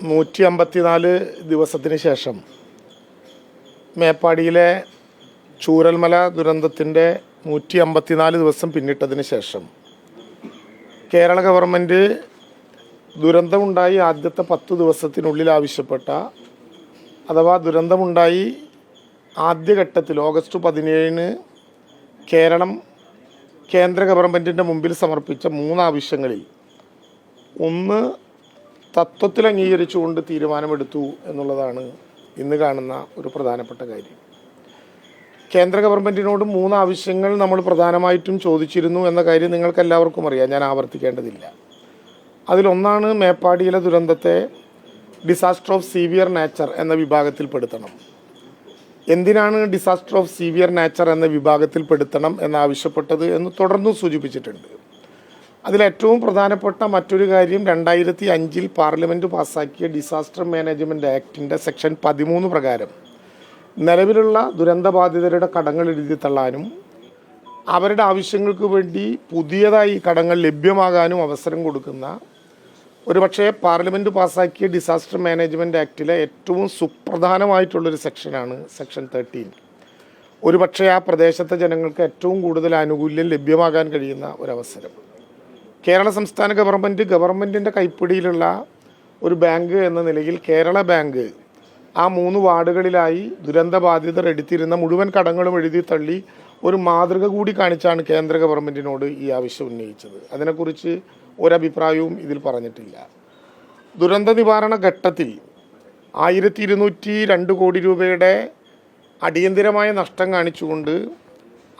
നൂറ്റി അമ്പത്തിനാല് ദിവസത്തിന് ശേഷം മേപ്പാടിയിലെ ചൂരൽമല ദുരന്തത്തിന്റെ നൂറ്റി അമ്പത്തിനാല് ദിവസം പിന്നിട്ടതിന് ശേഷം കേരള ഗവൺമെന്റ് ദുരന്തമുണ്ടായി ആദ്യത്തെ പത്ത് ദിവസത്തിനുള്ളിൽ ആവശ്യപ്പെട്ട അഥവാ ദുരന്തമുണ്ടായി ആദ്യഘട്ടത്തിൽ ഓഗസ്റ്റ് പതിനേഴിന് കേരളം കേന്ദ്ര ഗവൺമെന്റിന്റെ മുമ്പിൽ സമർപ്പിച്ച മൂന്ന് ആവശ്യങ്ങളിൽ ഒന്ന് തത്വത്തിൽ അംഗീകരിച്ചുകൊണ്ട് തീരുമാനമെടുത്തു എന്നുള്ളതാണ് ഇന്ന് കാണുന്ന ഒരു പ്രധാനപ്പെട്ട കാര്യം. കേന്ദ്ര ഗവൺമെന്റിനോട് മൂന്ന് ആവശ്യങ്ങൾ നമ്മൾ പ്രധാനമായിട്ടും ചോദിച്ചിരുന്നു എന്ന കാര്യം നിങ്ങൾക്ക് എല്ലാവർക്കും അറിയാം. ഞാൻ ആവർത്തിക്കേണ്ടതില്ല. അതിലൊന്നാണ് മേപ്പാടിയിലെ ദുരന്തത്തെ ഡിസാസ്റ്റർ ഓഫ് സീവിയർ നേച്ചർ എന്ന വിഭാഗത്തിൽ പെടുത്തണം എന്തിനാണ് ഡിസാസ്റ്റർ ഓഫ് സീവിയർ നേച്ചർ എന്ന വിഭാഗത്തിൽ പെടുത്തണം എന്നാവശ്യപ്പെട്ടത് എന്ന് തുടർന്നും സൂചിപ്പിച്ചിട്ടുണ്ട്. അതിലേറ്റവും പ്രധാനപ്പെട്ട മറ്റൊരു കാര്യം രണ്ടായിരത്തി അഞ്ചിൽ പാർലമെന്റ് പാസ്സാക്കിയ ഡിസാസ്റ്റർ മാനേജ്മെന്റ് ആക്ടിന്റെ സെക്ഷൻ പതിമൂന്ന് പ്രകാരം നിലവിലുള്ള ദുരന്തബാധിതരുടെ കടങ്ങൾ എഴുതി തള്ളാനും അവരുടെ ആവശ്യങ്ങൾക്ക് വേണ്ടി പുതിയതായി കടങ്ങൾ ലഭ്യമാകാനും അവസരം കൊടുക്കുന്ന ഒരുപക്ഷെ പാർലമെന്റ് പാസ്സാക്കിയ ഡിസാസ്റ്റർ മാനേജ്മെന്റ് ആക്റ്റിലെ ഏറ്റവും സുപ്രധാനമായിട്ടുള്ളൊരു സെക്ഷനാണ് സെക്ഷൻ തേർട്ടീൻ. ഒരുപക്ഷെ ആ പ്രദേശത്തെ ജനങ്ങൾക്ക് ഏറ്റവും കൂടുതൽ ആനുകൂല്യം ലഭ്യമാകാൻ കഴിയുന്ന ഒരവസരം. കേരള സംസ്ഥാന ഗവൺമെന്റ് ഗവൺമെന്റിന്റെ കൈപ്പിടിയിലുള്ള ഒരു ബാങ്ക് എന്ന നിലയിൽ കേരള ബാങ്ക് ആ മൂന്ന് വാർഡുകളിലായി ദുരന്ത ബാധിതർ എടുത്തിരുന്ന മുഴുവൻ കടങ്ങളും എഴുതി തള്ളി ഒരു മാതൃക കൂടി കാണിച്ചാണ് കേന്ദ്ര ഗവൺമെന്റിനോട് ഈ ആവശ്യം ഉന്നയിച്ചത്. അതിനെക്കുറിച്ച് ഒരഭിപ്രായവും ഇതിൽ പറഞ്ഞിട്ടില്ല. ദുരന്ത നിവാരണ ഘട്ടത്തിൽ ആയിരത്തി ഇരുന്നൂറ്റി രണ്ട് കോടി രൂപയുടെ അടിയന്തിരമായ നഷ്ടം കാണിച്ചുകൊണ്ട്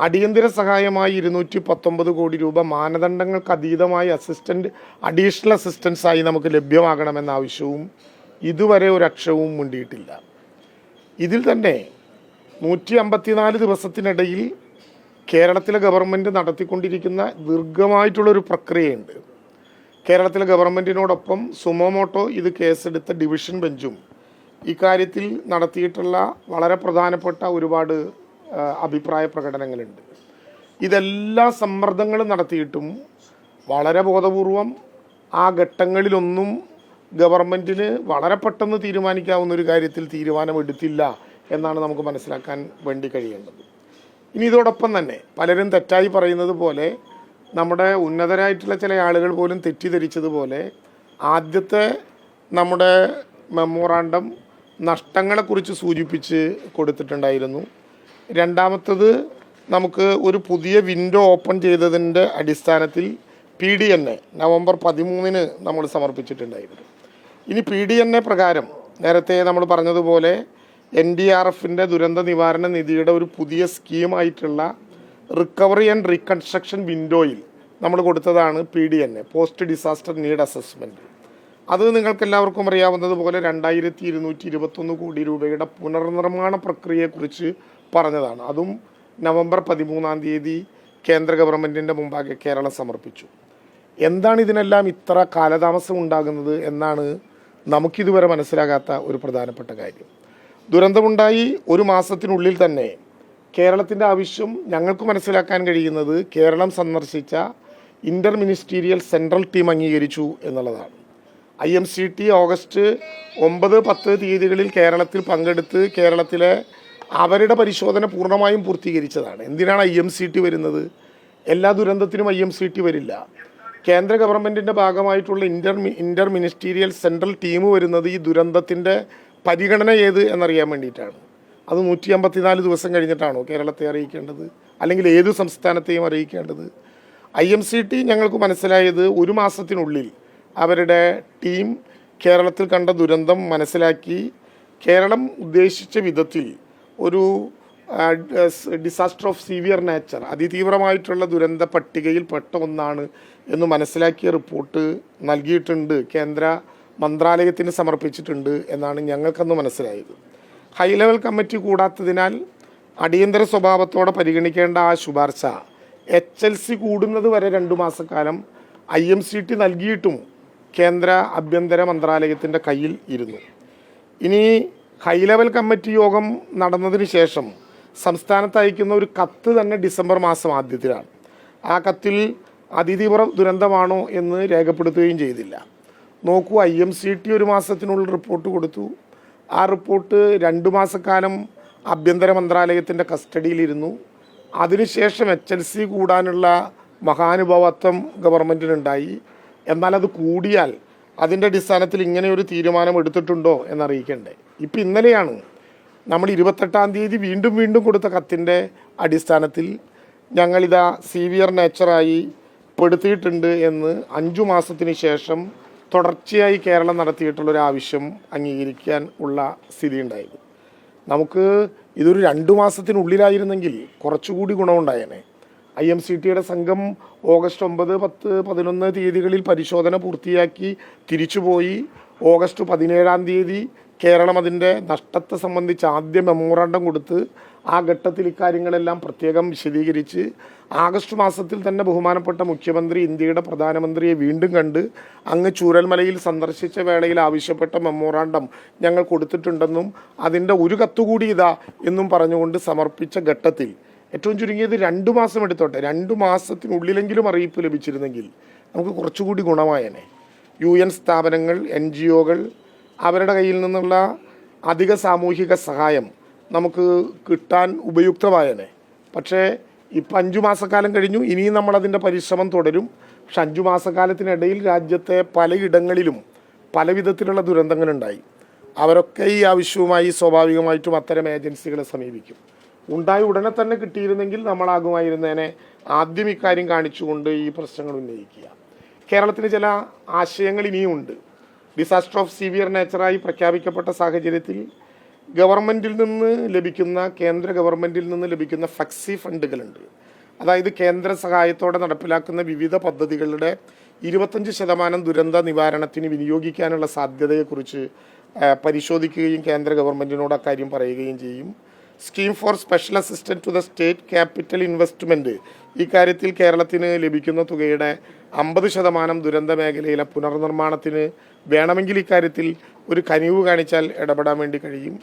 അടിയന്തര സഹായമായി ഇരുന്നൂറ്റി പത്തൊമ്പത് കോടി രൂപ മാനദണ്ഡങ്ങൾക്ക് അതീതമായി അസിസ്റ്റന്റ് അഡീഷണൽ അസിസ്റ്റൻസായി നമുക്ക് ലഭ്യമാകണമെന്ന ആവശ്യവും ഇതുവരെ അക്ഷവും മുണ്ടിയിട്ടില്ല. ഇതിൽ തന്നെ നൂറ്റി അമ്പത്തിനാല് ദിവസത്തിനിടയിൽ കേരളത്തിലെ ഗവൺമെന്റ് നടത്തിക്കൊണ്ടിരിക്കുന്ന ദീർഘമായിട്ടുള്ളൊരു പ്രക്രിയയുണ്ട്. കേരളത്തിലെ ഗവൺമെന്റിനോടൊപ്പം സുമോമോട്ടോ ഇത് കേസെടുത്ത ഡിവിഷൻ ബെഞ്ചും ഇക്കാര്യത്തിൽ നടത്തിയിട്ടുള്ള വളരെ പ്രധാനപ്പെട്ട ഒരുപാട് അഭിപ്രായ പ്രകടനങ്ങളുണ്ട്. ഇതെല്ലാ സമ്മർദ്ദങ്ങളും നടത്തിയിട്ടും വളരെ ബോധപൂർവം ആ ഘട്ടങ്ങളിലൊന്നും ഗവൺമെന്റിന് വളരെ പെട്ടെന്ന് തീരുമാനിക്കാവുന്ന ഒരു കാര്യത്തിൽ തീരുമാനമെടുത്തില്ല എന്നാണ് നമുക്ക് മനസ്സിലാക്കാൻ വേണ്ടി കഴിയേണ്ടത്. ഇനി ഇതോടൊപ്പം തന്നെ പലരും തെറ്റായി പറയുന്നത് പോലെ നമ്മുടെ ഉന്നതരായിട്ടുള്ള ചില ആളുകൾ പോലും തെറ്റിദ്ധരിച്ചതുപോലെ ആദ്യത്തെ നമ്മുടെ മെമ്മോറാണ്ടം നഷ്ടങ്ങളെക്കുറിച്ച് സൂചിപ്പിച്ച് കൊടുത്തിട്ടുണ്ടായിരുന്നു. രണ്ടാമത്തത് നമുക്ക് ഒരു പുതിയ വിൻഡോ ഓപ്പൺ ചെയ്തതിന്റെ അടിസ്ഥാനത്തിൽ P D N A November പതിമൂന്നിന് നമ്മൾ സമർപ്പിച്ചിട്ടുണ്ടായിരുന്നു. ഇനി പി ഡി എൻ എ പ്രകാരം നേരത്തെ നമ്മൾ പറഞ്ഞതുപോലെ എൻ ഡി ആർ എഫിന്റെ ദുരന്ത നിവാരണ നിധിയുടെ ഒരു പുതിയ സ്കീമായിട്ടുള്ള റിക്കവറി ആൻഡ് റീകൺസ്ട്രക്ഷൻ വിൻഡോയിൽ നമ്മൾ കൊടുത്തതാണ് P D N A post disaster need assessment അത് നിങ്ങൾക്ക് എല്ലാവർക്കും അറിയാവുന്നതുപോലെ രണ്ടായിരത്തി ഇരുന്നൂറ്റി ഇരുപത്തൊന്ന് കോടി രൂപയുടെ പുനർനിർമ്മാണ പ്രക്രിയയെക്കുറിച്ച് പറഞ്ഞതാണ്. അതും നവംബർ പതിമൂന്നാം തീയതി കേന്ദ്ര ഗവൺമെന്റിന്റെ മുമ്പാകെ കേരളം സമർപ്പിച്ചു. എന്താണ് ഇതിനെല്ലാം ഇത്ര കാലതാമസം ഉണ്ടാകുന്നത് എന്നാണ് നമുക്കിതുവരെ മനസ്സിലാകാത്ത ഒരു പ്രധാനപ്പെട്ട കാര്യം. ദുരന്തമുണ്ടായി ഒരു മാസത്തിനുള്ളിൽ തന്നെ കേരളത്തിന്റെ ആവശ്യം ഞങ്ങൾക്ക് മനസ്സിലാക്കാൻ കഴിയുന്നത് കേരളം സന്ദർശിച്ച ഇന്റർ മിനിസ്റ്റീരിയൽ സെൻട്രൽ ടീം അംഗീകരിച്ചു എന്നുള്ളതാണ്. I M C T August ഒമ്പത് പത്ത് തീയതികളിൽ കേരളത്തിൽ പങ്കെടുത്ത് കേരളത്തിലെ അവരുടെ പരിശോധന പൂർണമായും പൂർത്തീകരിച്ചതാണ്. എന്തിനാണ് ഐ എം സി ടി വരുന്നത്? എല്ലാ ദുരന്തത്തിനും ഐ എം സി ടി വരില്ല. കേന്ദ്ര ഗവൺമെന്റിന്റെ ഭാഗമായിട്ടുള്ള inter inter ministerial central team വരുന്നത് ഈ ദുരന്തത്തിന്റെ പരിഗണന ഏത് എന്നറിയാൻ വേണ്ടിയിട്ടാണ്. അത് നൂറ്റി അമ്പത്തിനാല് ദിവസം കഴിഞ്ഞിട്ടാണോ കേരളത്തെ അറിയിക്കേണ്ടത്? അല്ലെങ്കിൽ ഏത് സംസ്ഥാനത്തെയും അറിയിക്കേണ്ടത്? ഐ എം സി ടി ഞങ്ങൾക്ക് മനസ്സിലായത് ഒരു മാസത്തിനുള്ളിൽ അവരുടെ ടീം കേരളത്തിൽ കണ്ട ദുരന്തം മനസ്സിലാക്കി കേരളം ഉദ്ദേശിച്ച വിധത്തിൽ ഒരു ഡിസാസ്റ്റർ ഓഫ് സീവിയർ നേച്ചർ അതിതീവ്രമായിട്ടുള്ള ദുരന്ത പട്ടികയിൽ പെട്ട ഒന്നാണ് എന്ന് മനസ്സിലാക്കിയ റിപ്പോർട്ട് നൽകിയിട്ടുണ്ട് കേന്ദ്ര മന്ത്രാലയത്തിന് സമർപ്പിച്ചിട്ടുണ്ട് എന്നാണ് ഞങ്ങൾക്കന്ന് മനസ്സിലായത്. ഹൈ ലെവൽ കമ്മിറ്റി കൂടാത്തതിനാൽ അടിയന്തര സ്വഭാവത്തോടെ പരിഗണിക്കേണ്ട ആ ശുപാർശ എച്ച് എൽ സി കൂടുന്നത് വരെ രണ്ടു മാസക്കാലം ഐ എം സി ടി നൽകിയിട്ടും കേന്ദ്ര ആഭ്യന്തര മന്ത്രാലയത്തിന്റെ കയ്യിൽ ഇരുന്നു. ഇനി ഹൈ ലെവൽ കമ്മിറ്റി യോഗം നടന്നതിന് ശേഷം സംസ്ഥാനത്ത് അയക്കുന്ന ഒരു കത്ത് തന്നെ ഡിസംബർ മാസം ആദ്യത്തിലാണ്. ആ കത്തിൽ അതിതീവ്ര ദുരന്തമാണോ എന്ന് രേഖപ്പെടുത്തുകയും ചെയ്തില്ല. നോക്കൂ ഐ എം സി ടി ഒരു മാസത്തിനുള്ളിൽ റിപ്പോർട്ട് കൊടുത്തു. ആ റിപ്പോർട്ട് രണ്ട് മാസക്കാലം ആഭ്യന്തര മന്ത്രാലയത്തിന്റെ കസ്റ്റഡിയിലിരുന്നു. അതിനുശേഷം എച്ച് എൽ സി കൂടാനുള്ള മഹാനുഭവത്വം ഗവൺമെന്റിനുണ്ടായി എന്നാൽ അത് കൂടിയാൽ അതിന്റെ അടിസ്ഥാനത്തിൽ ഇങ്ങനെ ഒരു തീരുമാനം എടുത്തിട്ടുണ്ടോ എന്നറിയിക്കണ്ടേ. ഇപ്പം ഇന്നലെയാണ് നമ്മൾ ഇരുപത്തെട്ടാം തീയതി വീണ്ടും വീണ്ടും കൊടുത്ത കത്തിന്റെ അടിസ്ഥാനത്തിൽ ഞങ്ങളിതാ സീവിയർ നേച്ചറായി പെടുത്തിയിട്ടുണ്ട് എന്ന് അഞ്ചു മാസത്തിന് ശേഷം തുടർച്ചയായി കേരളം നടത്തിയിട്ടുള്ളൊരു ആവശ്യം അംഗീകരിക്കാൻ ഉള്ള സ്ഥിതി ഉണ്ടായത് നമുക്ക് ഇതൊരു രണ്ടു മാസത്തിനുള്ളിലായിരുന്നെങ്കിൽ കുറച്ചുകൂടി ഗുണമുണ്ടായേനെ. ഐ എം സി ടിയുടെ സംഘം ഓഗസ്റ്റ് ഒമ്പത് പത്ത് പതിനൊന്ന് തീയതികളിൽ പരിശോധന പൂർത്തിയാക്കി തിരിച്ചുപോയി. ഓഗസ്റ്റ് പതിനേഴാം തീയതി കേരളം അതിന്റെ നഷ്ടത്തെ സംബന്ധിച്ച് ആദ്യ മെമ്മോറാണ്ടം കൊടുത്ത് ആ ഘട്ടത്തിൽ ഇക്കാര്യങ്ങളെല്ലാം പ്രത്യേകം വിശദീകരിച്ച് ആഗസ്റ്റ് മാസത്തിൽ തന്നെ ബഹുമാനപ്പെട്ട മുഖ്യമന്ത്രി ഇന്ത്യയുടെ പ്രധാനമന്ത്രിയെ വീണ്ടും കണ്ട് അങ്ങ് ചൂരൽമലയിൽ സന്ദർശിച്ച വേളയിൽ ആവശ്യപ്പെട്ട മെമ്മോറാണ്ടം ഞങ്ങൾ കൊടുത്തിട്ടുണ്ടെന്നും അതിന്റെ ഒരു കത്തുകൂടി ഇതാ എന്നും പറഞ്ഞുകൊണ്ട് സമർപ്പിച്ച ഘട്ടത്തിൽ ഏറ്റവും ചുരുങ്ങിയത് രണ്ടു മാസം എടുത്തോട്ടെ. രണ്ടു മാസത്തിനുള്ളിലെങ്കിലും അറിയിപ്പ് ലഭിച്ചിരുന്നെങ്കിൽ നമുക്ക് കുറച്ചുകൂടി ഗുണമായേനെ. യു എൻ സ്ഥാപനങ്ങൾ എൻ ജി ഒകൾ അവരുടെ കയ്യിൽ നിന്നുള്ള അധിക സാമൂഹിക സഹായം നമുക്ക് കിട്ടാൻ ഉപയുക്തമായേനെ. പക്ഷേ ഇപ്പം അഞ്ചു മാസക്കാലം കഴിഞ്ഞു. ഇനിയും നമ്മളതിന്റെ പരിശ്രമം തുടരും. പക്ഷെ അഞ്ചു മാസക്കാലത്തിനിടയിൽ രാജ്യത്തെ പലയിടങ്ങളിലും പല വിധത്തിലുള്ള ദുരന്തങ്ങളുണ്ടായി. അവരൊക്കെ ഈ ആവശ്യവുമായി സ്വാഭാവികമായിട്ടും അത്തരം ഏജൻസികളെ സമീപിക്കും. ഉണ്ടായ ഉടനെ തന്നെ കിട്ടിയിരുന്നെങ്കിൽ നമ്മളാകുമായിരുന്നേനെ. ആദ്യം ഇക്കാര്യം കാണിച്ചുകൊണ്ട് ഈ പ്രശ്നങ്ങൾ ഉന്നയിക്കുക. കേരളത്തിന് ചില ആശയങ്ങൾ ഇനിയുമുണ്ട് ഡിസാസ്റ്റർ ഓഫ് സിവിയർ നേച്ചറായി പ്രഖ്യാപിക്കപ്പെട്ട സാഹചര്യത്തിൽ ഗവൺമെന്റിൽ നിന്ന് ലഭിക്കുന്ന കേന്ദ്ര ഗവൺമെന്റിൽ നിന്ന് ലഭിക്കുന്ന ഫ്ലക്സി ഫണ്ടുകളുണ്ട്. അതായത് കേന്ദ്ര സഹായത്തോടെ നടപ്പിലാക്കുന്ന വിവിധ പദ്ധതികളുടെ ഇരുപത്തഞ്ച് ശതമാനം ദുരന്ത നിവാരണത്തിന് വിനിയോഗിക്കാനുള്ള സാധ്യതയെക്കുറിച്ച് പരിശോധിക്കുകയും കേന്ദ്ര ഗവൺമെന്റിനോട് അക്കാര്യം പറയുകയും ചെയ്യും. Scheme for special assistant to the state capital investment ഈ കാര്യത്തിൽ കേരളത്തിന് ലഭിക്കുന്ന തുകയുടെ അമ്പത് ശതമാനം ദുരന്ത മേഖലയിലെ പുനർനിർമ്മാണത്തിന് വേണമെങ്കിൽ ഇക്കാര്യത്തിൽ ഒരു കനിവ് കാണിച്ചാൽ ഇടപെടാൻ വേണ്ടി കഴിയും.